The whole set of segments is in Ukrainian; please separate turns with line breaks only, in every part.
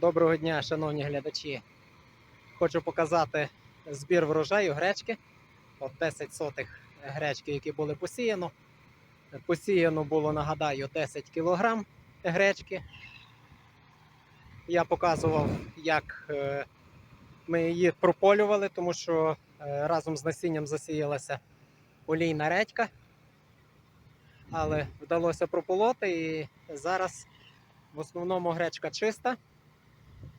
Доброго дня, шановні глядачі. Хочу показати збір врожаю гречки. От 10 сотих гречки, які були посіяно. Посіяно було, нагадаю, 10 кг гречки. Я показував, як е, ми її прополювали, тому що е, разом з насінням засіялася олійна редька. Але вдалося прополоти і зараз в основному гречка чиста.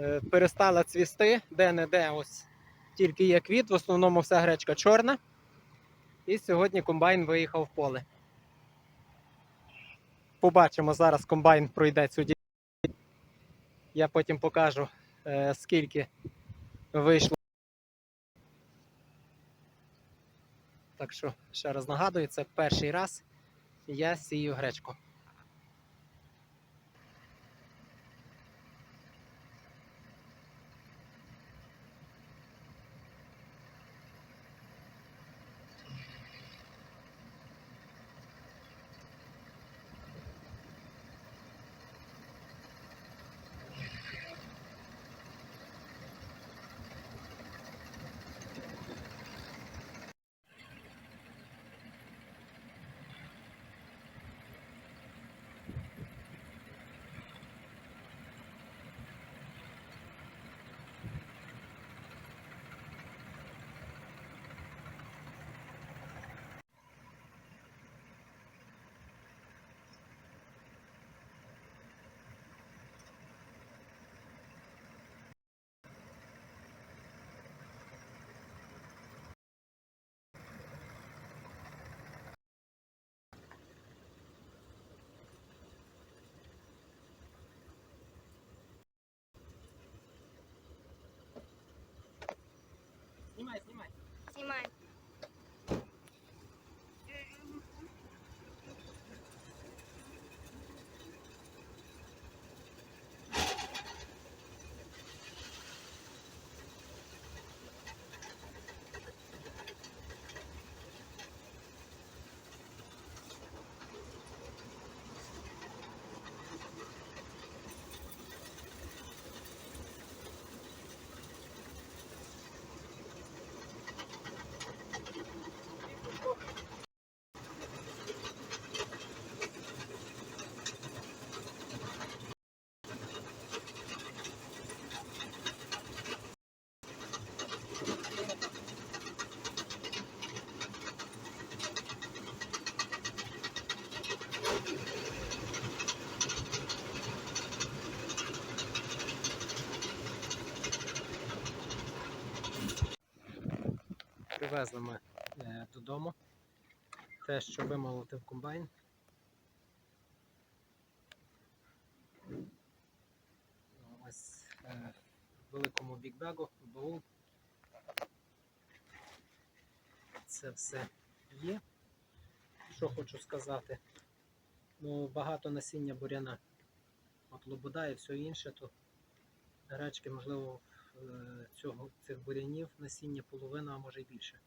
Е, Перестала цвісти, де-не-де ось тільки є квіт, в основному вся гречка чорна. І сьогодні комбайн виїхав в поле. Побачимо, зараз комбайн пройде цю ділянку. Я потім покажу, е, скільки вийшло. Так що, ще раз нагадую, це перший раз я сію гречку. ให
ม่ซื้อใหม่
Привезли ми е, додому те, що вимолотив комбайн. Ось е, в великому бікбегу, баул. Це все є. Що хочу сказати. Ну, багато насіння буряна. От лобода і все інше, то гречки, можливо, цього, цих бурянів насіння половина, а може й більше.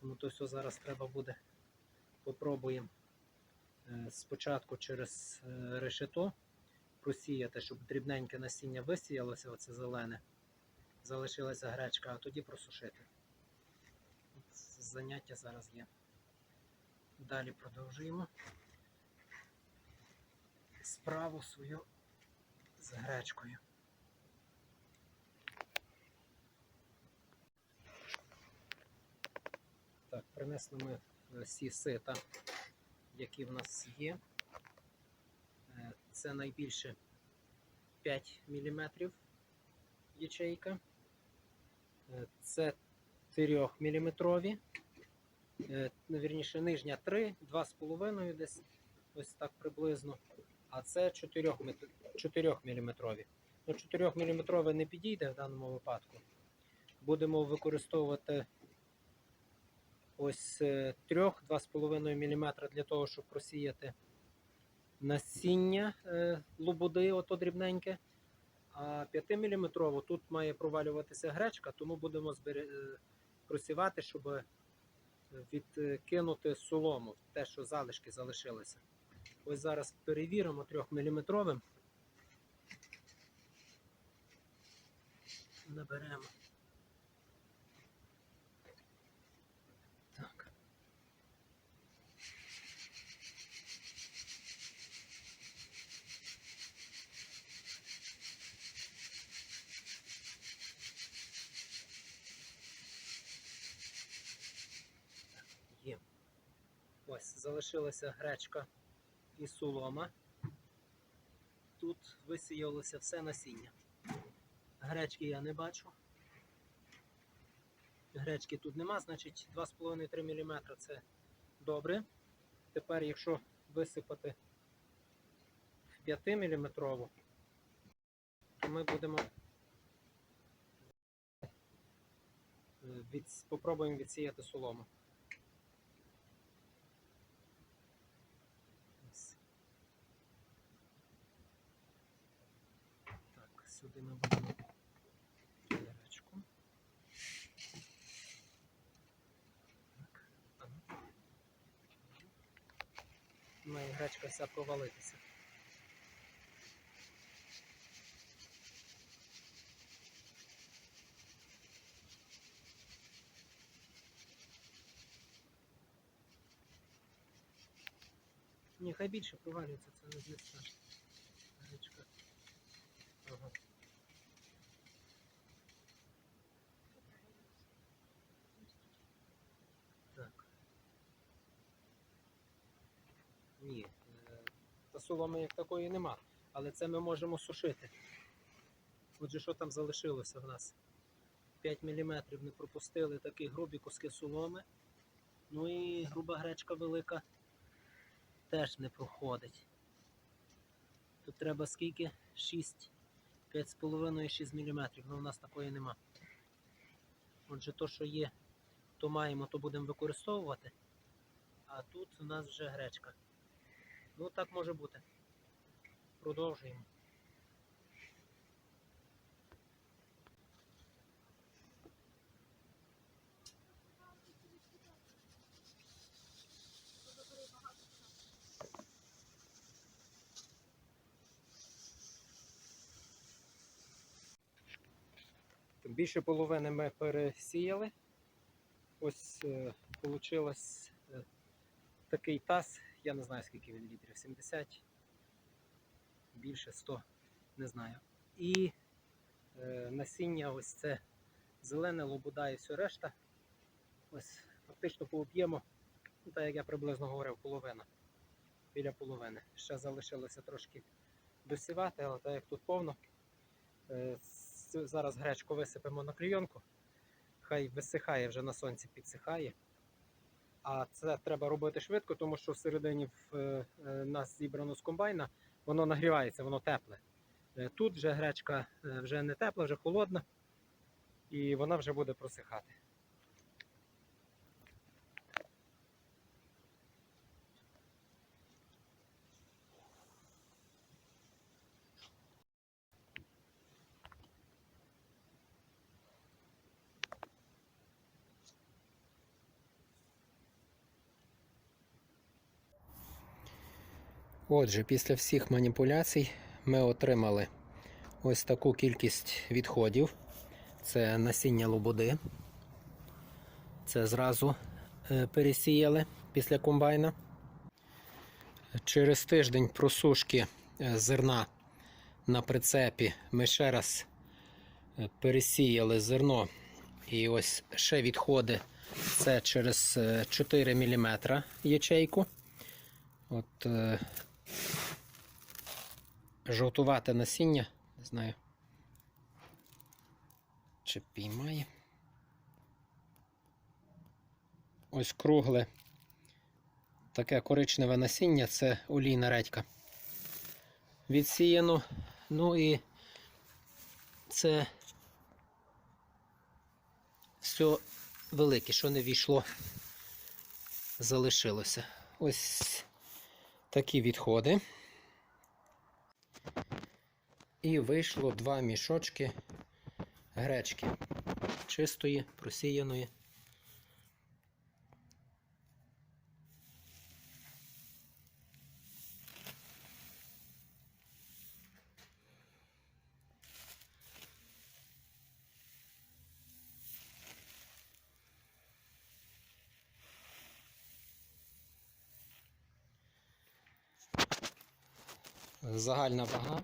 Тому то все зараз треба буде. Попробуємо е, спочатку через е, решето просіяти, щоб дрібненьке насіння висіялося, оце зелене, залишилася гречка, а тоді просушити. Заняття зараз є. Далі продовжуємо справу свою з гречкою. Так, принесли ми е, всі сита, які в нас є. Е, Це найбільше 5 мм ячейка. Е, Це 3 мм. Вірніше, нижня 3, 2,5 десь ось так приблизно. А це 4 мм. Ну, 4 мм не підійде в даному випадку. Будемо використовувати ось 3-2,5 мм для того, щоб просіяти насіння е, лободи, ото дрібненьке. А 5 мм тут має провалюватися гречка, тому будемо е, просівати, щоб відкинути солому, те, що залишки залишилися. Ось зараз перевіримо 3 мм. наберемо. Так. Є. Ось залишилася гречка і солома. Тут висіялося все насіння. Гречки я не бачу. Гречки тут нема, значить 2,5-3 мм це добре. Тепер, якщо висипати в 5 мм, то ми будемо від... попробуємо відсіяти солому. Ось. Так, сюди будемо. Так, ага. Має гречка вся провалитися. Ні, хай більше провалюється, це не страшно. Гречка. Ага. Так. Ні, е, та соломи як такої нема, але це ми можемо сушити. Отже, що там залишилося в нас? 5 мм не пропустили такі грубі куски соломи. Ну і груба гречка велика теж не проходить. Тут треба скільки? 6, 5,5-6 мм, але у нас такої нема. Отже, то, що є, то маємо, то будемо використовувати. А тут у нас вже гречка. Ну так може бути. Продовжуємо. Більше половини ми пересіяли. Ось е, е, такий таз, я не знаю скільки він літрів, 70, більше 100, не знаю. І е, насіння ось це зелене, лобуда і все решта. Ось фактично по об'єму, ну, так як я приблизно говорив, половина. Біля половини. Ще залишилося трошки досівати, але так як тут повно. Е, зараз гречку висипемо на клійонку. Хай висихає вже на сонці, підсихає. А це треба робити швидко, тому що всередині в е, е, нас зібрано з комбайна, воно нагрівається, воно тепле. Е, Тут вже гречка вже не тепла, вже холодна, і вона вже буде просихати. Отже, після всіх маніпуляцій ми отримали ось таку кількість відходів. Це насіння лободи. Це зразу е, пересіяли після комбайна. Через тиждень просушки е, зерна на прицепі ми ще раз е, пересіяли зерно. І ось ще відходи. Це через е, 4 мм ячейку. От жовтувате насіння, не знаю, чи піймає. Ось кругле таке коричневе насіння це олійна редька. Відсіяно. Ну і це все велике, що не війшло, залишилося. Ось такі відходи. І вийшло два мішочки гречки чистої, просіяної. Загальна вага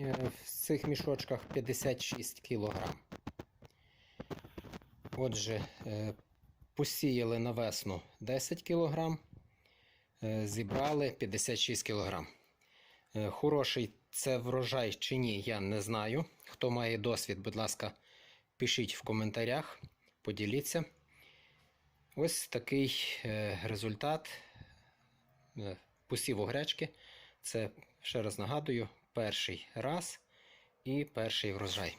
е, в цих мішочках 56 кг. Отже, е, посіяли на весну 10 кг, е, зібрали 56 кг. Хороший це врожай чи ні, я не знаю. Хто має досвід, будь ласка, пишіть в коментарях, поділіться. Ось такий результат посіву гречки. Це, ще раз нагадую, перший раз і перший врожай.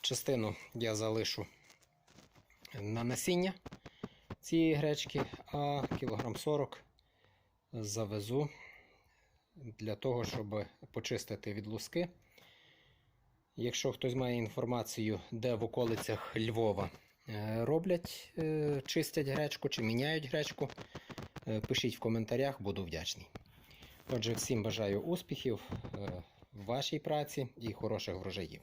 Частину я залишу на насіння цієї гречки, а кілограм 40 завезу для того, щоб почистити від луски. Якщо хтось має інформацію, де в околицях Львова е, роблять, е, чистять гречку чи міняють гречку, е, пишіть в коментарях, буду вдячний. Отже, всім бажаю успіхів е, в вашій праці і хороших врожаїв.